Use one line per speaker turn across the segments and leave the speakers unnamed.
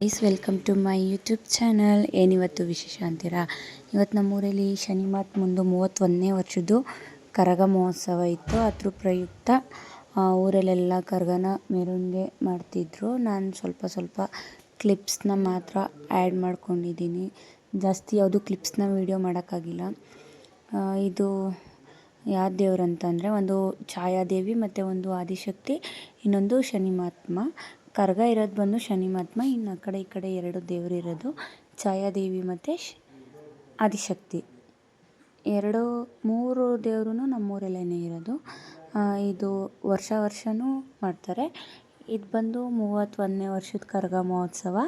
Guys welcome to my YouTube channel ಏನಿವತ್ತು ವಿಶೇಷ ಅಂತೀರಾ? ಇವತ್ತು ನಮ್ಮೂರಲ್ಲಿ ಶನಿ ಮಾತ್ ಮುಂದೆ ಮೂವತ್ತೊಂದನೇ ವರ್ಷದ್ದು ಕರಗ ಮಹೋತ್ಸವ ಇತ್ತು. ಅದ್ರ ಪ್ರಯುಕ್ತ ಊರಲ್ಲೆಲ್ಲ ಕರಗನ ಮೆರವಣಿಗೆ ಮಾಡ್ತಿದ್ರು. ನಾನು ಸ್ವಲ್ಪ ಸ್ವಲ್ಪ ಕ್ಲಿಪ್ಸ್ನ ಮಾತ್ರ ಆ್ಯಡ್ ಮಾಡ್ಕೊಂಡಿದ್ದೀನಿ. ಜಾಸ್ತಿ ಯಾವುದು ಕ್ಲಿಪ್ಸ್ನ ವೀಡಿಯೋ ಮಾಡೋಕ್ಕಾಗಿಲ್ಲ. ಇದು ಯಾವ ದೇವ್ರು ಅಂತಂದರೆ ಒಂದು ಛಾಯಾದೇವಿ ಮತ್ತು ಒಂದು ಆದಿಶಕ್ತಿ, ಇನ್ನೊಂದು ಶನಿ ಮಹಾತ್ಮ ಕರ್ಗ ಇರೋದು ಬಂದು ಶನಿ ಮಹಾತ್ಮ, ಇನ್ನು ಆ ಕಡೆ ಈ ಕಡೆ ಎರಡು ದೇವರು ಇರೋದು, ಛಾಯಾದೇವಿ ಮತ್ತು ಶ್, ಆದಿಶಕ್ತಿ. ಎರಡು, ಮೂರು ದೇವ್ರೂ ನಮ್ಮೂರಲ್ಲೇ ಇರೋದು. ಇದು ವರ್ಷ ವರ್ಷವೂ ಮಾಡ್ತಾರೆ. ಇದು ಬಂದು ಮೂವತ್ತೊಂದನೇ ವರ್ಷದ ಕರಗ ಮಹೋತ್ಸವ.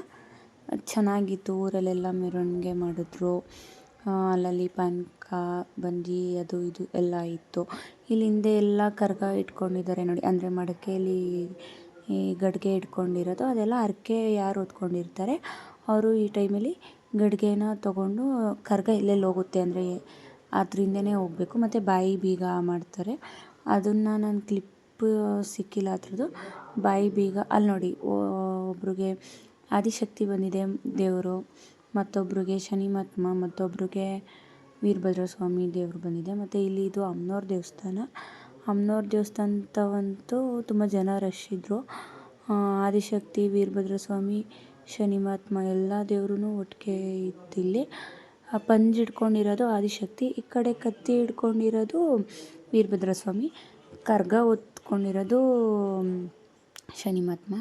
ಚೆನ್ನಾಗಿತ್ತು, ಊರಲ್ಲೆಲ್ಲ ಮೆರವಣಿಗೆ ಮಾಡಿದ್ರು. ಅಲ್ಲಲ್ಲಿ ಪಾನಕ ಬಂದಿ ಅದು ಇದು ಎಲ್ಲ ಇತ್ತು. ಇಲ್ಲಿ ಹಿಂದೆ ಎಲ್ಲ ಕರಗ ಇಟ್ಕೊಂಡಿದ್ದಾರೆ ನೋಡಿ, ಅಂದರೆ ಮಡಿಕೇಲಿ ಈ ಗಡಿಗೆ ಇಟ್ಕೊಂಡಿರೋದು, ಅದೆಲ್ಲ ಹರಕೆ ಯಾರು ಹೊತ್ಕೊಂಡಿರ್ತಾರೆ. ಅವರು ಈ ಟೈಮಲ್ಲಿ ಗಡಿಗೆನ ತೊಗೊಂಡು ಕರಗ ಎಲ್ಲೆಲ್ಲಿ ಹೋಗುತ್ತೆ ಅಂದರೆ ಅದರಿಂದನೇ ಹೋಗಬೇಕು. ಮತ್ತು ಬಾಯಿ ಬೀಗ ಮಾಡ್ತಾರೆ. ಅದನ್ನು ನಾನು ಕ್ಲಿಪ್ ಸಿಕ್ಕಿಲ್ಲ ಅದ್ರದ್ದು. ಬಾಯಿ ಬೀಗ ಅಲ್ಲಿ ನೋಡಿ ಒಬ್ರಿಗೆ ಆದಿಶಕ್ತಿ ಬಂದಿದೆ ದೇವರು, ಮತ್ತೊಬ್ರಿಗೆ ಶನಿ ಮಹಾತ್ಮ, ಮತ್ತೊಬ್ರಿಗೆ ವೀರಭದ್ರ ಸ್ವಾಮಿ ದೇವರು ಬಂದಿದೆ. ಮತ್ತು ಇಲ್ಲಿ ಇದು ಅಮ್ಮನವ್ರ ದೇವಸ್ಥಾನ. ಅಮ್ಮನವ್ರ ಅಂತವಂತೂ ತುಂಬ ಜನ ರಶ್ ಇದ್ದರು ಆದಿಶಕ್ತಿ, ವೀರಭದ್ರ ಸ್ವಾಮಿ, ಶನಿ ಮಹಾತ್ಮ ಎಲ್ಲ ದೇವ್ರೂ ಒಟ್ಟಿಗೆ ಇದ್ದಿಲ್ಲಿ. ಆ, ಪಂಜ್ ಹಿಡ್ಕೊಂಡಿರೋದು ಆದಿಶಕ್ತಿ, ಈ ಕಡೆ ಕತ್ತಿ ಹಿಡ್ಕೊಂಡಿರೋದು ವೀರಭದ್ರ ಸ್ವಾಮಿ, ಕರ್ಗ ಹೊತ್ಕೊಂಡಿರೋದು ಶನಿ ಮಹಾತ್ಮ.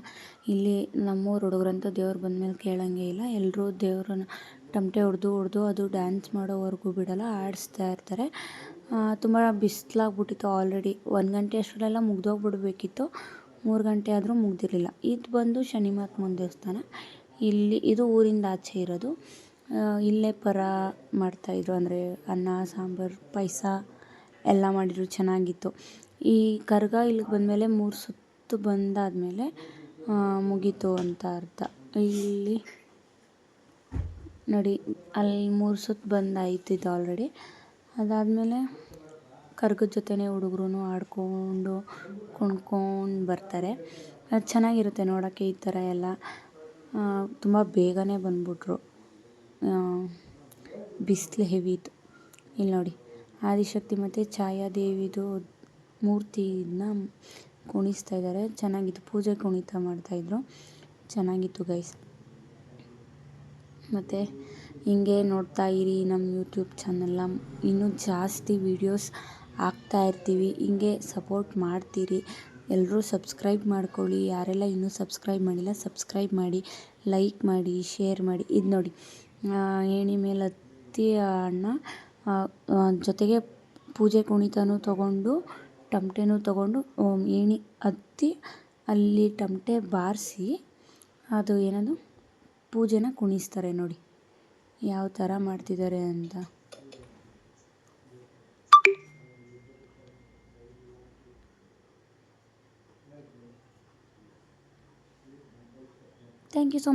ಇಲ್ಲಿ ನಮ್ಮೂರು ಹುಡುಗರಂತೂ ದೇವ್ರು ಬಂದಮೇಲೆ ಕೇಳೋಂಗೆ ಇಲ್ಲ. ಎಲ್ಲರೂ ದೇವ್ರನ್ನ ತಮಟೆ ಹೊಡೆದು ಹೊಡೆದು ಅದು ಡ್ಯಾನ್ಸ್ ಮಾಡೋವರೆಗೂ ಬಿಡೋಲ್ಲ, ಆಡಿಸ್ತಾ ಇರ್ತಾರೆ. ತುಂಬ ಬಿಸಿಲಾಗ್ಬಿಟ್ಟಿತ್ತು ಆಲ್ರೆಡಿ ಒಂದು ಗಂಟೆ ಅಷ್ಟರಲ್ಲೆಲ್ಲ ಮುಗ್ದೋಗ್ಬಿಡ್ಬೇಕಿತ್ತು. ಮೂರು ಗಂಟೆ ಆದರೂ ಮುಗ್ದಿರಲಿಲ್ಲ. ಇದು ಬಂದು ಶನಿ ಮಹಾತ್ಮನ ದೇವಸ್ಥಾನ. ಇಲ್ಲಿ, ಇದು ಊರಿಂದ ಆಚೆ ಇರೋದು. ಇಲ್ಲೇ ಪರ ಮಾಡ್ತಾಯಿದ್ರು ಅಂದರೆ ಅನ್ನ, ಸಾಂಬಾರು, ಪಾಯಸ ಎಲ್ಲ ಮಾಡಿದ್ರು. ಚೆನ್ನಾಗಿತ್ತು. ಈ ಕರ್ಗ ಇಲ್ಲಿಗೆ ಬಂದಮೇಲೆ ಮೂರು ಸುತ್ತು ಬಂದಾದಮೇಲೆ ಮುಗೀತು ಅಂತ ಅರ್ಥ. ಇಲ್ಲಿ ನೋಡಿ, ಅಲ್ಲಿ ಮೂರು ಸುತ್ತು ಬಂದಾಯ್ತು ಇದು ಆಲ್ರೆಡಿ ಅದಾದಮೇಲೆ ಕರ್ಗದ ಜೊತೆನೇ ಹುಡುಗ್ರೂ ಆಡಿಕೊಂಡು ಕುಣ್ಕೊಂಡು ಬರ್ತಾರೆ. ಅದು ಚೆನ್ನಾಗಿರುತ್ತೆ ನೋಡೋಕ್ಕೆ ಈ ಥರ ಎಲ್ಲ. ತುಂಬ ಬೇಗನೆ ಬಂದ್ಬಿಟ್ರು. ಬಿಸಿಲು ಹೆವಿ ಇತ್ತು. ಇಲ್ಲಿ ನೋಡಿ, ಆದಿಶಕ್ತಿ ಮತ್ತು ಛಾಯಾದೇವಿದು ಮೂರ್ತಿನ ಕುಣಿಸ್ತಾ ಇದ್ದಾರೆ. ಚೆನ್ನಾಗಿತ್ತು. ಪೂಜೆ ಕುಣಿತ ಮಾಡ್ತಾಯಿದ್ರು ಚೆನ್ನಾಗಿತ್ತು ಗೈಸ್ ಮತ್ತು ಹಿಂಗೆ ನೋಡ್ತಾ ಇರಿ ನಮ್ಮ ಯೂಟ್ಯೂಬ್ ಚಾನಲ್ನ. ಇನ್ನೂ ಜಾಸ್ತಿ ವೀಡಿಯೋಸ್ ಹಾಕ್ತಾ ಇರ್ತೀವಿ. ಹಿಂಗೆ ಸಪೋರ್ಟ್ ಮಾಡ್ತೀರಿ. ಎಲ್ಲರೂ ಸಬ್ಸ್ಕ್ರೈಬ್ ಮಾಡ್ಕೊಳ್ಳಿ. ಯಾರೆಲ್ಲ ಇನ್ನೂ ಸಬ್ಸ್ಕ್ರೈಬ್ ಮಾಡಿಲ್ಲ ಸಬ್ಸ್ಕ್ರೈಬ್ ಮಾಡಿ ಲೈಕ್ ಮಾಡಿ ಶೇರ್ ಮಾಡಿ. ಇದು ನೋಡಿ ಏಣಿ ಮೇಲೆ ಹತ್ತಿ ಅಣ್ಣ ಜೊತೆಗೆ ಪೂಜೆ ಕುಣಿತನೂ ತಗೊಂಡು, ಟಮಟೆನೂ ತಗೊಂಡು ಏಣಿ ಹತ್ತಿ ಅಲ್ಲಿ ಟಮಟೆ ಬಾರಿಸಿ, ಅದು ಏನದು? ಪೂಜೆನ ಕುಣಿಸ್ತಾರೆ ನೋಡಿ. ಯಾವ ಥರ ಮಾಡ್ತಿದ್ದಾರೆ ಅಂತ. Thank you so